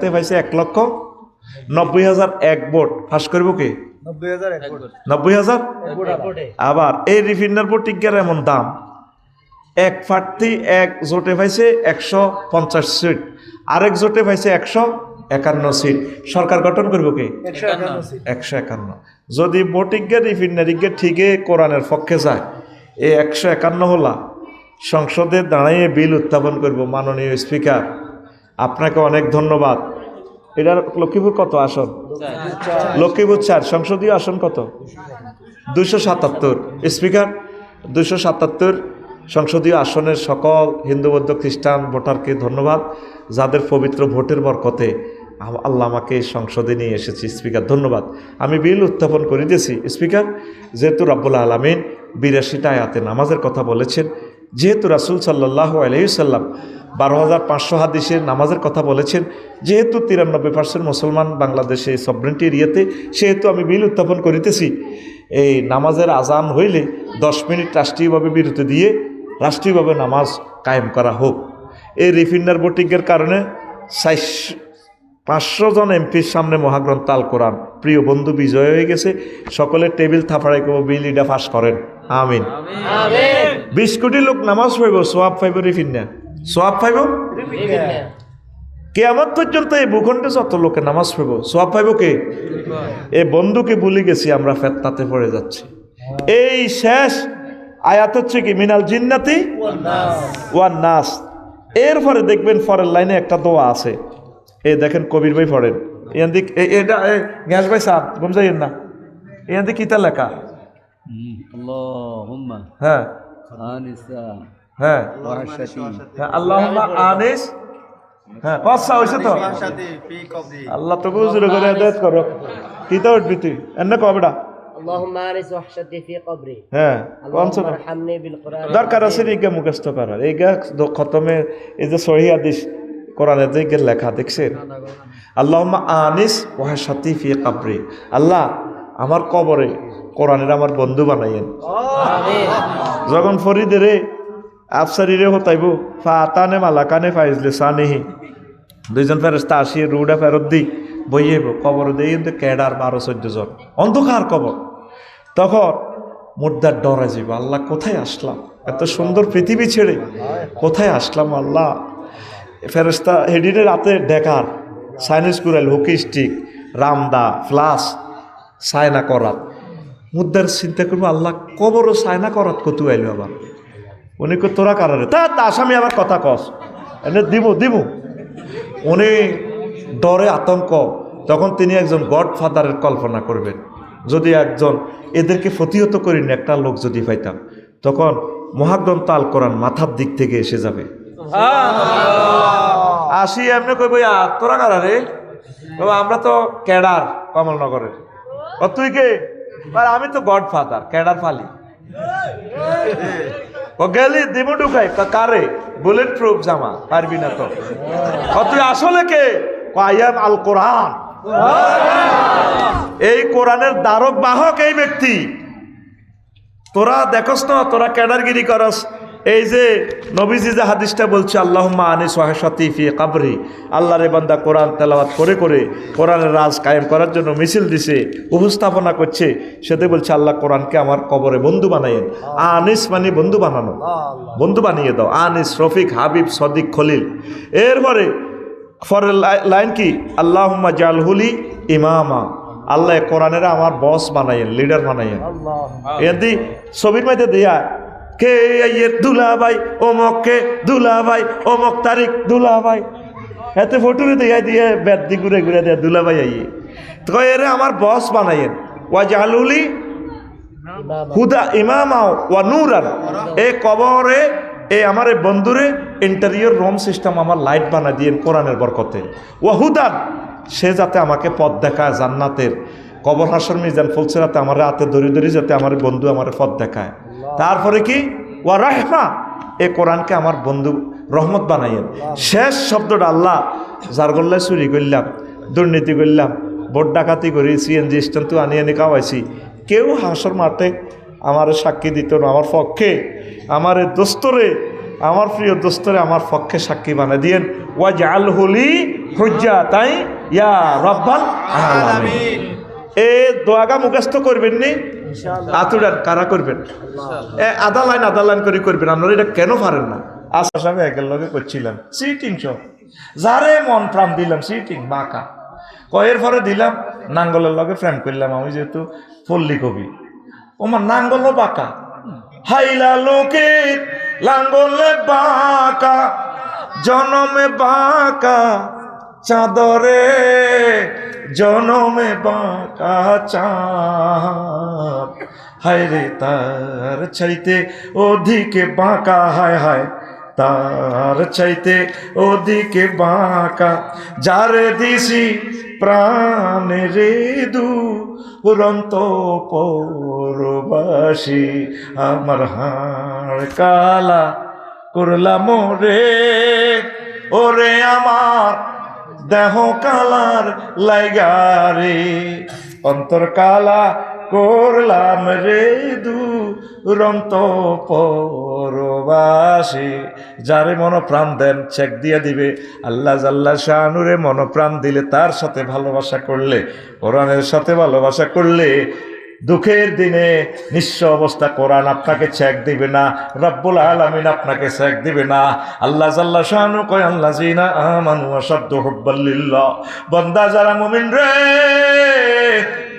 তে পাইছে এক লক্ষ নব্বই হাজার এক ভোট। ফাঁস করব কে? নব্বই হাজার আবার। এই রিফিনার ভোটিকের এমন দাম। এক প্রার্থী এক জোটে পাইছে একশো পঞ্চাশ সিট। আরেক জোটে পাইছে একশো একান্ন সিট। সরকার গঠন করব কে? একশো একান্ন যদি ভোটিজ্ঞে রিফিনারিজ্ঞে ঠিকই কোরআনের পক্ষে যায়। এই একশো একান্ন হলা সংসদে দাঁড়িয়ে বিল উত্থাপন করব মাননীয় স্পিকার। আপনাকে অনেক ধন্যবাদ। এটার লক্ষ্মীপুর কত আসন? লক্ষ্মীপুর চার, সংসদীয় আসন কত? দুশো সাতাত্তর। স্পিকার দুশো সাতাত্তর সংসদীয় আসনের সকল হিন্দু, বৌদ্ধ, খ্রিস্টান ভোটারকে ধন্যবাদ। যাদের পবিত্র ভোটের বরকতে আল্লাহ আমাকে সংসদে নিয়ে এসেছি। স্পিকার, ধন্যবাদ। আমি বিল উত্থাপন করে দিয়েছি। স্পিকার, যেহেতু রাব্বুল আলমিন বিরাশিটা আয়াতে নামাজের কথা বলেছেন, যেহেতু রাসুল সাল্লাহ আলহিসাল্লাম বারো হাজার পাঁচশো হাদিসের নামাজের কথা বলেছেন। যেহেতু তিরানব্বই পার্সেন্ট মুসলমান বাংলাদেশে সবরেন্টি এরিয়াতে সেহেতু আমি বিল উত্থাপন করিতেছি। এই নামাজের আজান হইলে দশ মিনিট রাষ্ট্রীয়ভাবে বিরতি দিয়ে রাষ্ট্রীয়ভাবে নামাজ কায়েম করা হোক। এই রিফিনার ভোটিংয়ের কারণে সাইশ পাঁচশো জন এমপির সামনে মহাগ্রন্থ আল কোরআন। প্রিয় বন্ধু বিজয় হয়ে গেছে। সকলের টেবিল থাপাড়াই করব বিল ইডা ফাঁস করেন। আমিন। বিশ কোটি লোক নামাজ পাইব সোয়াব পাইব রিফিনা সোয়াব পাইব? হ্যাঁ। কেয়ামত পর্যন্ত এই ভূখণ্ডে যত লোকে নামাজ পাইব সোয়াব পাইব কে? এ বন্ধুকে ভুলে গেছি আমরা ফেতনাতে পড়ে যাচ্ছি। হ্যাঁ। এই শেষ আয়াত হচ্ছে কি? মিনাল জিন্নাতি ওয়ান নাস এর পরে দেখবেন ফরের লাইনে একটা দোয়া আছে। এই দেখেন কবির ভাই পড়েন এখান দিক এটা গ্যাস ভাই সাহ ঘুম যাই না এখান দিক কিতা লেখা হ্যাঁ। হ্যাঁ।, হ্যাঁ, হ্যাঁ তো? আল্লাহ হ্যাঁ, দরকার আছে খতমে এই যে সহি কোরআনের যে লেখা দেখছেন? আল্লাহ আনিস ওহা ফি কাবরি আল্লাহ আমার কবরে কোরআনের আমার বন্ধু বানাইয়েন। যখন ফরিদের আফসারি রে হতাইব। ফাতানে মালাকানে ফাইজলে সানেহি। দুইজন ফেরস্তা আসিয়ে রুডা ফেরত দি বইয়েব কবর দিয়ে কিন্তু কেডার বারো চোদ্দ জন। অন্ধকার কবর তখন মুর্দার ডরা যাইব আল্লাহ কোথায় আসলাম? এত সুন্দর পৃথিবী ছেড়ে কোথায় আসলাম আল্লাহ? ফেরস্তা হেডিনে রাতে ডেকার সাইনিস কুরাইল হকি স্টিক রামদা ফ্লাস সায়না করাত মুদ্রার চিন্তা করব আল্লাহ কবরও সায়না করাত কতু আইলো আবার উনি কো তোরা কারারে তা আসামি আবার কথা কস। এনে দিব দিব উনি ডরে আতঙ্ক। তখন তিনি একজন গডফাদারের কল্পনা করবেন যদি একজন এদেরকে প্রতিহত করি না একটা লোক যদি পাইতাম তখন মহাগ্রন্থ আল কোরআন মাথার দিক থেকে এসে যাবে। আসি এমনি কই বই তোরা কারা রে? আমরা তো ক্যাডার কমলনগরের। ও তুই কে? আর আমি তো গডফাদার ক্যাডার ফালি। ও গেলি দেবো ঢুকাই কারে? বুলেট প্রুফ জামা, পারবি না তো। তুই আসলে কে? আয়াম আল কোরআন। এই কোরআনের দ্বারক বাহক এই ব্যক্তি। তোরা দেখস না, তোরা ক্যাডারগিরি করস। এই যে নবীজি যে হাদিসটা বলছে আল্লাহ আনি সোহাসাতি ফি কাবরি। আল্লাহ রে বান্দা কোরআন তেলাওয়াত করে করে কোরআনের রাজ কায়েম করার জন্য মিছিল দিছে উপস্থাপনা করছে। সেতে বলছে আল্লাহ কোরআনকে আমার কবরে বন্ধু বানাইয়েন। আনিস মানে বন্ধু বানানো। বন্ধু বানিয়ে দাও। আনিস রফিক হাবিব সদিক খলিল। এরপরে ফরের লাই- লাইন কি? আল্লাহ জালহুলি ইমামা। আল্লাহ কোরআনের আমার বস বানাইয়েন লিডার বানাইয়েন। এদি ছবির মধ্যে দিয়া কে আইয়ের দুলা ভাই অমক কে দুলা ভাই অমক তারিখ দুলা ভাই এতে ফটোরে দিয়া দিয়ে বেদ দি ঘুরে ঘুরে দেয়া দুলা ভাই আইয়ে। তো এরে আমার বস বানাইয়েন। ওয়া জালুলি হুদা ইমামাও ওয়া নুরান। এ কবরে, এ আমার বন্ধুরে ইন্টারিয়র রুম সিস্টেম আমার লাইট বানা দিয়েন কোরআনের বরকতে। ওয়া হুদান, সে যাতে আমাকে পথ দেখায় জান্নাতের। কবর হাসর মিজান ফুলসেরাতে আমার হাতে ধরে ধরে যাতে আমার বন্ধু আমার পথ দেখায়। তারপরে কি? ওয়া রাহমা। এ কোরআনকে আমার বন্ধু রহমত বানাইয়েন। শেষ শব্দটা আল্লাহ যার গল্লায় চুরি করলাম, দুর্নীতি করলাম, ভোট ডাকাতি করি সিএনজি স্ট্যান্ড তো আনি আনি খাওয়াইছি। কেউ হাসর মাঠে আমার সাক্ষী দিত না, আমার পক্ষে। আমার দোস্তরে, আমার প্রিয় দোস্তরে আমার পক্ষে সাক্ষী বানা দিয়েন। ওয়া জাল হলি হুজ্জা তাই ইয়া রব্বাল এ দোয়াগা মুখস্থ করবেন নি আতুরান কারা করবেন? এ আধা লাইন আধা লাইন করে করবেন আপনারা এটা কেন পারেন না? আশা সাহেব একের লগে করছিলাম। সিটিং সব যারে মন প্রাণ দিলাম সিটিং বাঁকা। কয়ের পরে দিলাম নাঙ্গলের লগে ফ্রেম করলাম আমি যেহেতু পল্লী কবি। ওমার নাঙ্গলও বাঁকা। হাইলা লোকে লাঙ্গলে বাঁকা জনমে বাঁকা। চাঁদরে জনমে বাঁকা চাঁদ। হায় রে তার চাইতে অধিকে বাঁকা, হায় হায় তার চাইতে ওদিকে বাঁকা। যারে দিছি প্রাণে রে দু উড়ন্ত পরবাসী, আমার হাড় কালা করলাম রে। ওরে আমার দেহ কালার লাইগারে অন্তর কালা করলাম রে দু রন্ত পরবাসে। যারে মনপ্রাণ দেন চেক দিয়ে দিবে। আল্লাহ জাল্লা শাহানুরে মনপ্রাণ দিলে তার সাথে ভালোবাসা করলে, কোরআনের সাথে ভালোবাসা করলে দুঃখের দিনে নিঃস্ব অবস্থা কোরআন আপনাকে চেক দিবে না রব্বুল আলমিন আপনাকে চেক দিবে না। আল্লাহ জাল্লা শাহানু কয় আল্লাহ জিনা আমানু আসাদ্দ হব্বাল্লিল্লাহ বন্দা যারা মুমিন রে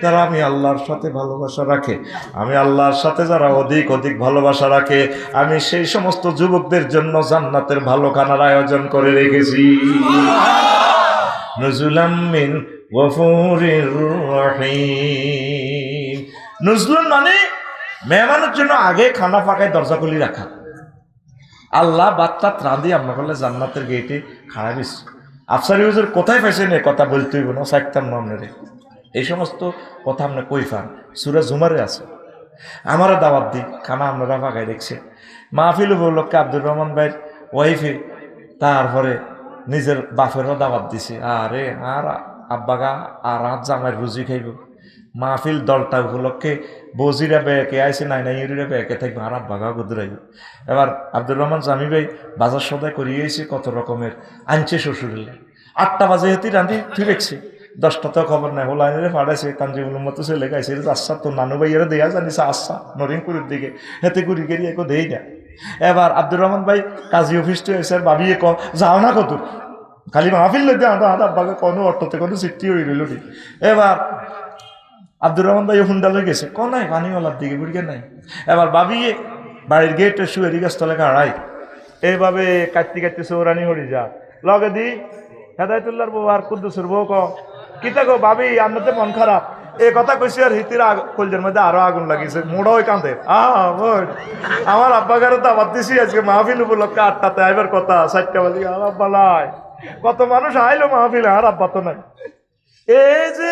যারা আমি আল্লাহর সাথে ভালোবাসা রাখে। আমি আল্লাহর সাথে যারা অধিক অধিক ভালোবাসা রাখে আমি সেই সমস্ত যুবকদের জন্য জান্নাতের ভালো খানার আয়োজন করে রেখেছি। নজুলাম মিন গফুরির রহিম। নজরুল মানে মেহমানের জন্য আগে খানা ফাঁকায় দরজা খুলি রাখা। আল্লাহ বাচ্চা ত্রাণ দিয়ে আমরা করলে জান্নাতের গেটে খাড়া দিস। আফসার ইউজের কোথায় পাইছেন এ কথা বলতে হইব না সাইতাম না আপনারে। এই সমস্ত কথা আমরা কই পান? সুরা জুমারে আছে। আমারও দাওয়াত দিই খানা আপনারা ফাঁকায় দেখছে মাহফিল উপলক্ষে আব্দুর রহমান ভাইয়ের ওয়াইফে তারপরে নিজের বাপেরও দাওয়াত দিছে। আরে, আর আব্বাগা, আর হাত জামাই রুজি খাইব। মাহফিল দলটা উপলক্ষে বজিরা বেঁকে আইসে নাই নাই ইউরিরা বেঁকে থাকবে আর আব্বাগা গুদরাইব। এবার আব্দুর রহমান জামি ভাই বাজার সদায় করিয়েছে কত রকমের আনছে শ্বশুরের আটটা বাজে হেতি রাঁধি রেখছে দশটা তো খবর নাই হোলা আইনে ফাড়াইছে কাঞ্জিবুলের মতো ছেলে গাইছে আচ্ছা তো নানু ভাইয়েরা দেয়া জানিস আচ্ছা নরিংপুরের দিকে, হেতে ঘুরি গেরি একো দেই না। এবার আব্দুর রহমান ভাই কাজী অফিস তো এসে ভাবিয়ে ক যাও না কত, খালি মাহফিল লইতে আদা আদা আব্বাকে কোনো অর্থতে কোনো সিটি হয়ে রইল এবার আব্দুর রহমান ভাই হুন্ডা লই গেছে। ক নাই, পানিওয়ালার দিকে বুড়িকে নাই। এবার ভাবিয়ে বাড়ির গেটে শুয়ে রিগাছ তলে কাড়াই এইভাবে কাটতে কাটতে সৌরানি হরি যা লগে দি, হেদায়তুল্লাহর বউ আর কুদ্দুসের বউ ক কিতা গো ভাবি আপনাদের মন খারাপ। এ কথা কইছি আর হিতির কলজের মধ্যে আরও আগুন লাগিয়েছে। মোড়া ওই কাঁদে আমার আব্বা গারে দাবাত দিছি আজকে মাহফিল উপলক্ষে আটটাতে। আইবার কথা, চারটা বাজে। আর আব্বা নাই কত মানুষ আইলো মাহফিল, আর আব্বা তো নাই। এই যে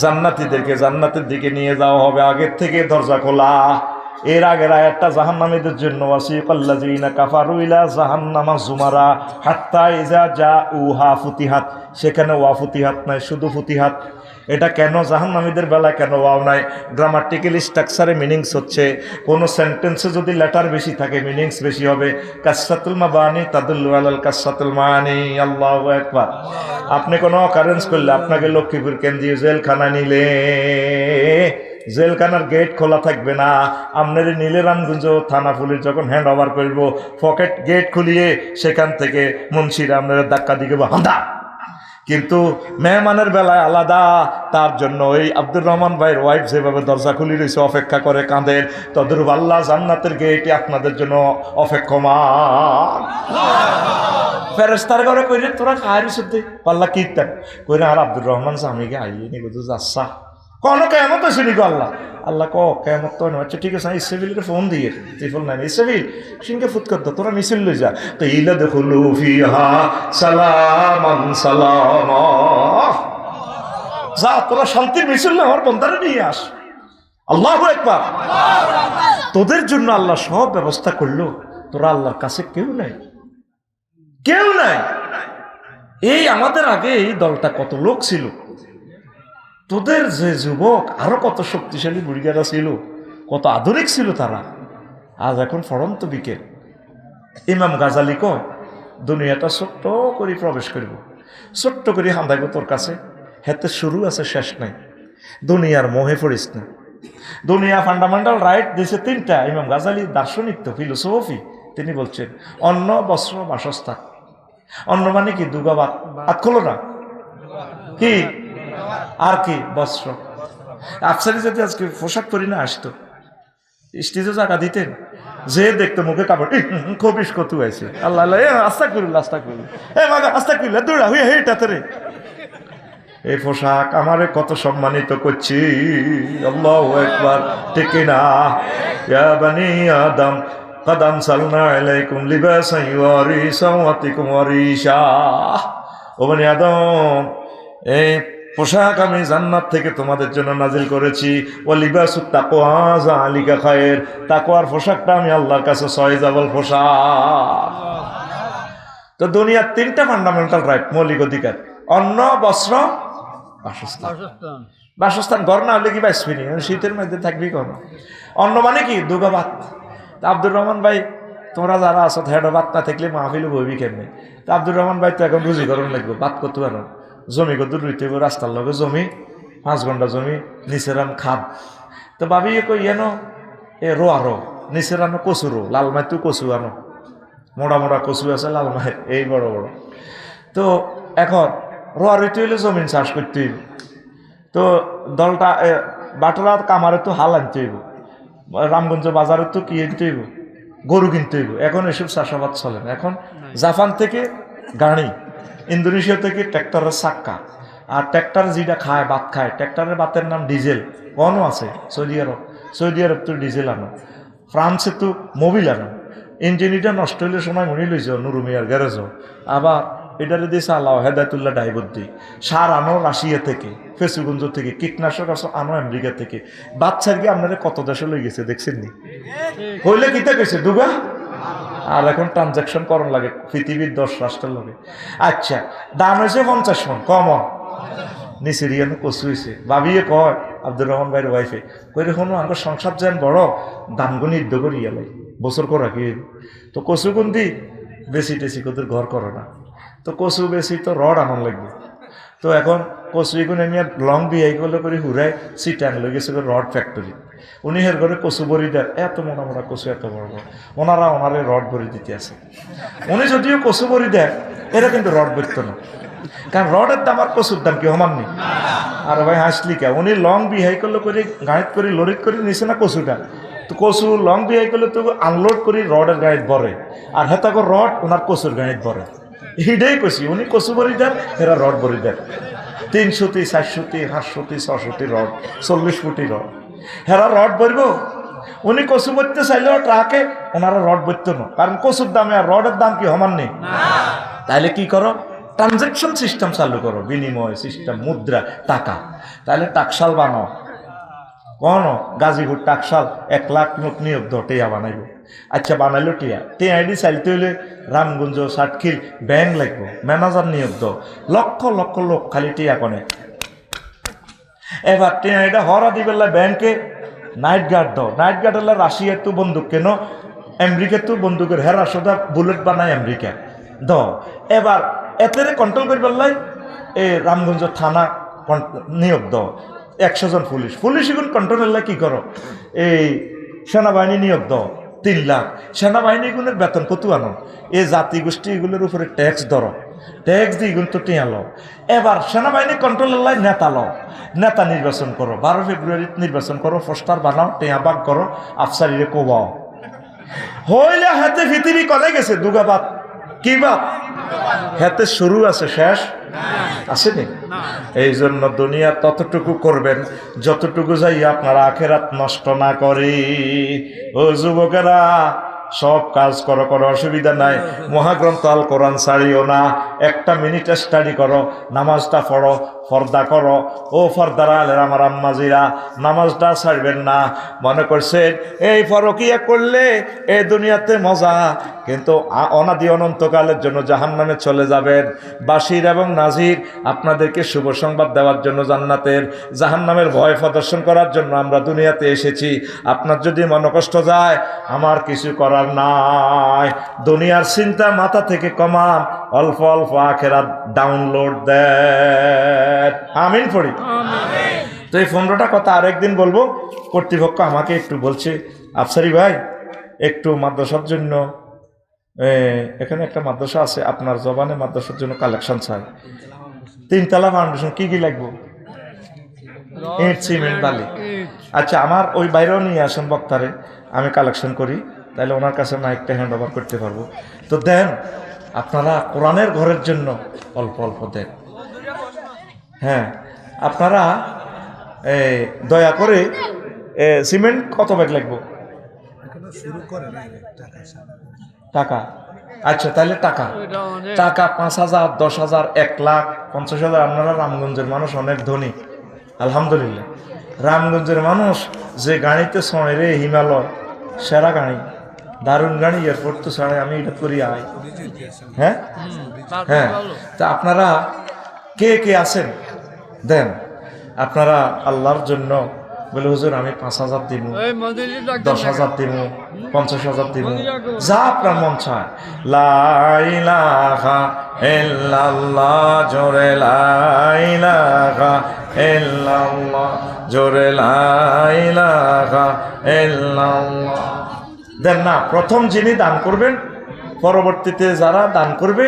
জান্নাতীদেরকে জান্নাতের দিকে নিয়ে যাওয়া হবে। আগের থেকে দরজা খোলা। এর আগের আয়াতটা জাহান্নামীদের জন্য ওয়াসিকাল্লাযিনা কাফারু ইলা জাহান্নামা জুমারা। হাত্তা ইজা যা উহা ফুতিহাত। সেখানে ওয়া ফুতিহাত নাই, শুধু ফুতিহাত। এটা কেন জাহান্নামীদের বেলা কেন ওয়াও নাই? গ্রামাটিক্যাল স্ট্রাকচারে মিনিংস হচ্ছে। কোনো সেন্টেন্সে যদি লেটার বেশি থাকে মিনিংস বেশি হবে। কাসাতুল মাবানি তাদুল্লু আলাল কাসাতুল মানি আল্লাহু একবার আপনি কোনো অকারেন্স করলে আপনাকে লক্ষ্মীপুর কেন্দ্রীয় জেলখানা নিলে। জেলখানার গেট খোলা থাকবে না। আপনার নীলে রামগঞ্জ থানা পুলিশ যখন হ্যান্ড ওভার করব পকেট গেট খুলিয়ে সেখান থেকে মুন্সিরা আপনার ধাক্কা দিকে বাঁধা কিন্তু মেহমানের বেলায় আলাদা, তার জন্য ওই আব্দুর রহমান ভাইয়ের ওয়াইফ যেভাবে দরজা খুলি রয়েছে, অপেক্ষা করে কাঁদের তদরূপ আল্লাহ জান্নাতের গেটে আপনাদের জন্য অপেক্ষমান। ফেরস্তার ঘরে কইরে, তোরা খায় রয়েছে পাল্লা কীর্তন কইরে, আর আব্দুর রহমান স্বামীকে আইয়ে নি বুঝু কোনো কেমত আছে নি আল্লাহ? আল্লাহ ক কেমত তো আচ্ছা ঠিক আছে ইসেবিলের ফোন দিয়ে ত্রিফল নাই। ইসেবিল সিংকে ফুট করতো তোরা মিছিল লই যা। তো ইলা দেখল ফিহা সালামান সালাম। যা, তোরা শান্তির মিছিল না আমার বন্ধারে নিয়ে আস। আল্লাহ একবার তোদের জন্য আল্লাহ সব ব্যবস্থা করল। তোরা আল্লাহর কাছে কেউ নাই। কেউ নাই। এই আমাদের আগে এই দলটা কত লোক ছিল? তোদের যে যুবক আরও কত শক্তিশালী বুড়িগারা ছিল, কত আধুনিক ছিল তারা। আজ এখন ফরন্ত বিকেল ইমাম গাজালি কয় দুনিয়াটা ছোট্ট করে প্রবেশ করিব। ছোট্ট করে হান্দাইব তোর কাছে। হেতে শুরু আছে, শেষ নাই। দুনিয়ার মোহে পড়িস না। দুনিয়া ফান্ডামেন্টাল রাইট দিছে তিনটা। ইমাম গাজালি দার্শনিক তো ফিলোসফি তিনি বলছেন, অন্ন, বস্ত্র, বাসস্থান। অন্ন মানে কি? দুগাবাত হাত খোলো না। কি? আর কি? বস্ত্র। আফসারি যদি আজকে পোশাক পরি না আসতো, স্টেজে জায়গা দিতেন, যে দেখতো মুখে কাপড় খবিস কত আছে আল্লাহ আল্লাহ আস্তা করুন আস্তা করুন এ, মাগা, আস্তা করুন দৌড়া হুই হেটাতে রে। এই পোশাক আমারে কত সম্মানিত করছি। আল্লাহ একবার টেকে না? বানি আদম কদম সালনা আলাইকুম লিবাসান ইউরি সাওয়াতিকুম ওয়ারিশা ও বানি আদম এই পোশাক আমি জান্নাত থেকে তোমাদের জন্য নাজিল করেছি। ও লিবাসু তাকোয়া আলিকা খায়ের। তাকোয়ার পোশাকটা আমি আল্লাহর কাছে ছয় যাবল পোশাক। তো দুনিয়ার তিনটা ফান্ডামেন্টাল রাইট মৌলিক অধিকার। অন্ন বস্ত্র বাসস্থান। বাসস্থান। ঘর না হলে কি বাঁচবি নি শীতের মধ্যে থাকবি কোন অন্ন মানে কি? দুগা ভাত। তা আব্দুর রহমান ভাই তোমরা যারা আসো হেড ভাত না থাকলে মাহফিল বইবি কেমনে? তা আব্দুর রহমান ভাই তো এখন রুজি করুন লাগবে ভাত করতে পারো জমি কত রুইতে হইব রাস্তার লগে জমি পাঁচ ঘণ্টা জমি নিচেরাম খাদ। তো ভাবি কই এনো? এ রো আরও নিচেরানো কচু রো লাল মাইতো কচু আনো। মোড়া মোড়া কচু আছে লাল মাই এই বড় বড়। তো এখন রোয়া রইতে হইলে জমিন চাষ করতে হইব। তো দলটা এ, বাটরা কামারে তো হাল আনতে হইব। রামগঞ্জ বাজারে তো কি আনতে হইব? গরু কিনতে হইব। এখন এসব চাষাবাদ চলে না। এখন জাপান থেকে গাড়ি ইন্দোনেশিয়া থেকে ট্র্যাক্টরের চাক্কা। আর ট্র্যাক্টর যেটা খায়, ভাত খায়, ট্র্যাক্টরের ভাতের নাম ডিজেল। কনও আছে, সৌদি আরব। সৌদি আরব তো ডিজেল আনো। ফ্রান্সে তো মোবিল আনো। ইঞ্জিনিটা নষ্ট হইলে সময় মনে লইছ নুরুমিয়ার গ্যারেজ। আবার এটারে দিয়েছে আল্লাহ হেদায়তুল্লাহ ডাইবদ্দি। সার আনো রাশিয়া থেকে, ফেসুগঞ্জ থেকে, কীটনাশক আসো আনো আমেরিকা থেকে। বাচ্চার গিয়ে আপনারা কত দেশে লই গেছে দেখছেন নি হইলে কিতা গেছে দুগা? আর এখন ট্রানজাকশন করণ লাগে, পৃথিবীর দশ রাষ্ট্রের লগে আচ্ছা দাম হয়েছে পঞ্চাশ মন কম। নিচেরিয়ানো কচু হয়েছে। ভাবিয়ে কয়, আব্দুর রহমান ভাইয়ের ওয়াইফে কই শোনো আমার সংসার যেন বড় দামগুনি ইদ্য করি ইয়ালাই বছর করা কি তো কচু গুন্দি বেশি টেসি কোদের ঘর করে না। তো কচু বেশি তো রড আনন্দ লাগবে। তো এখন কচু এগুন আমি লং বিয়াই করলে করে সিটাং লই গেছে রড ফ্যাক্টরি উনি হের ঘরে কচু বড়ি দেন এত মোটা মোটা কচু, এত বড় বড়। ওনারা ওনারে রড ভরি দিতে আছে। উনি যদিও কচু বড়ি দেন এরা কিন্তু রড বইত না। কারণ রডের দাম আর কচুর দাম কি সমান নেই। আর ভাই হাসলি কে? উনি লং বিহাই করলে করে গাড়িত করে লরিত করে, নিছে না কচুটা তো কচু লং বিহাই করলে তো আনলোড করে, রডের গাড়িত ভরে আর হেতাকর রড ওনার কচুর গাড়িত ভরে হিডেই কষি উনি কচু বড়ি দেন এরা রড বড়ি দেন। তিনশোটি চারশোটি পাঁচশোটি ছশোটি রড, চল্লিশ ফুটি রড। হেরা রড ভরব উনি কচু বইতে চাইলেও ট্রাকে ওনারা রড বইত না। কারণ কচুর দামে আর রডের দাম কি সমান নেই? তাহলে কি করো? ট্রানজেকশন সিস্টেম চালু করো। বিনিময় সিস্টেম মুদ্রা টাকা। তাহলে টাকশাল বানাও। কোন? গাজীপুর টাকশাল। এক লাখ লোক নিয়োগ দাও টিয়া বানাইব। আচ্ছা বানাইলো টিয়া। টিয়া আইডি চাইতে হইলে রামগঞ্জ সাতখিল ব্যাংক লাগবো। ম্যানেজার নিয়োগ দাও। লক্ষ লক্ষ লোক খালি টিয়া কনে। এবার আইডা হরা দিবেলা ব্যাংকে নাইট গার্ড দাও। নাইট গার্ড হলে রাশিয়ার তো বন্দুক কেন? আমেরিকার তো বন্দুকের হেরা সোজা বুলেট বানায় আমেরিকা। দ এবার এতে কন্ট্রোল করি পেলাই এই রামগঞ্জ থানা নিয়োগ দ একশো জন পুলিশ। পুলিশ এখন কন্ট্রোল হলে কি করো? এই সেনাবাহিনী নিয়োগ দাও। তিন লাখ। সেনাবাহিনীগুলোর বেতন কত আনো? এই জাতি গোষ্ঠী এগুলোর উপরে ট্যাক্স ধরো। ট্যাক্স দিয়ে এগুলো তো টিয়া লও। এবার সেনাবাহিনী কন্ট্রোল হলে নেতা লও। নেতা নির্বাচন করো। বারো ফেব্রুয়ারিতে নির্বাচন করো, পোস্টার বানাও, টিয়া বাগ করো, আফসারিরে কোবাও। হইলে হাতে পৃথিবী কলে গেছে দুগাবাদ কি বাদ হাতে শুরু আছে, শেষ? আসেনি? এই জন্য দুনিয়া ততটুকু করবেন, যতটুকু যাই আপনারা আখেরাত নষ্ট না করে। ও যুবকেরা সব কাজ করো করো অসুবিধা নাই। মহাগ্রন্থ আল কোরআন ছাড়িও না। একটা মিনিট স্টাডি করো নামাজটা পড়ো ফর্দা করো। ও ফর্দারা আলের আমার আম্মাজিরা নামাজটা ছাড়বেন না। মনে করছেন এই ফরকিয়া করলে এ দুনিয়াতে মজা। কিন্তু অনাদি অনন্তকালের জন্য জাহান নামে চলে যাবেন। বাসির এবং নাজির আপনাদেরকে শুভ সংবাদ দেওয়ার জন্য জান্নাতের জাহান নামের ভয় প্রদর্শন করার জন্য আমরা দুনিয়াতে এসেছি। আপনার যদি মনকষ্ট যায় আমার কিছু করার নাই। দুনিয়ার চিন্তা মাথা থেকে কমান অল্প অল্প আখেরা ডাউনলোড দেন। আমিন পড়ি। তো এই পনেরোটা কথা আরেকদিন বলব। কর্তৃপক্ষ আমাকে একটু বলছে আফসারি ভাই একটু মাদ্রাসার জন্য এখানে একটা মাদ্রাসা আছে আপনার জবানে মাদ্রাসার জন্য কালেকশন চাই। তিনতলা ফাউন্ডেশন কি কি লাগবে? ইট সিমেন্ট বালি। আচ্ছা আমার ওই বাইরেও নিয়ে আসেন বক্তারে আমি কালেকশন করি। তাহলে ওনার কাছে মাইকটা হ্যান্ড ওভার করতে পারব। তো দেন, আপনারা কোরআনের ঘরের জন্য অল্প অল্প দেন। হ্যাঁ আপনারা দয়া করে সিমেন্ট কত ব্যাগ লাগবো? টাকা। আচ্ছা তাহলে টাকা। টাকা পাঁচ হাজার, দশ হাজার, এক লাখ, পঞ্চাশ হাজার। আপনারা রামগঞ্জের মানুষ, অনেক ধনী। আলহামদুলিল্লাহ। রামগঞ্জের মানুষ যে গাড়িতে ছয় রে হিমালয়, সেরা গাড়ি। দারুণ গাড়ি এয়ারপোর্ট তো ছাড়ে আমি এটা করি আই হ্যাঁ? হ্যাঁ। তা আপনারা কে কে আছেন? দেন আপনারা আল্লাহর জন্য বলে হুজুর আমি পাঁচ হাজার দিব দশ হাজার দিব পঞ্চাশ হাজার দিব যা আপনার মন চায়। লাইলাহা ইল্লাল্লাহ জোরে লাইলাহা ইল্লাল্লাহ জোরে লাইলাহা ইল্লাল্লাহ। দেন না প্রথম যিনি দান করবেন পরবর্তীতে যারা দান করবে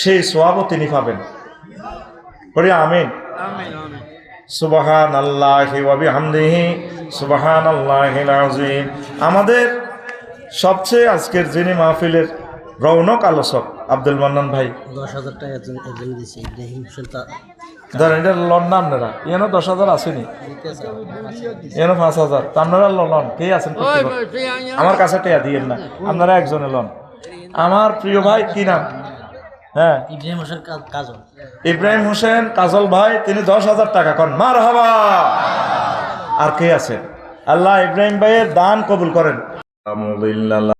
সেই সোয়াবও তিনি পাবেন। পড়ি আমিন। সুবাহান আল্লাহি সুবাহান আল্লাহিল আযীম। আমাদের সবচেয়ে আজকের যিনি মাহফিলের রৌনক আলোচক আব্দুল মান্নান ভাই। দশ হাজার টাকা দিয়েছে ইব্রাহিম ধরেন এটা লন না আপনারা? এনো দশ হাজার আসেনি। এনো পাঁচ হাজার। তা আপনারা লন কে আছেন আমার কাছে টেয়া দিয়েন না। আপনারা একজনে লন আমার প্রিয় ভাই কি নাম? হ্যাঁ। ইব্রাহিম হোসেন কাজল। ইব্রাহিম হোসেন কাজল ভাই তিনি দশ হাজার টাকা কন মার হাবা আর কে আছেন? আল্লাহ ইব্রাহিম ভাইয়ের দান কবুল করেন।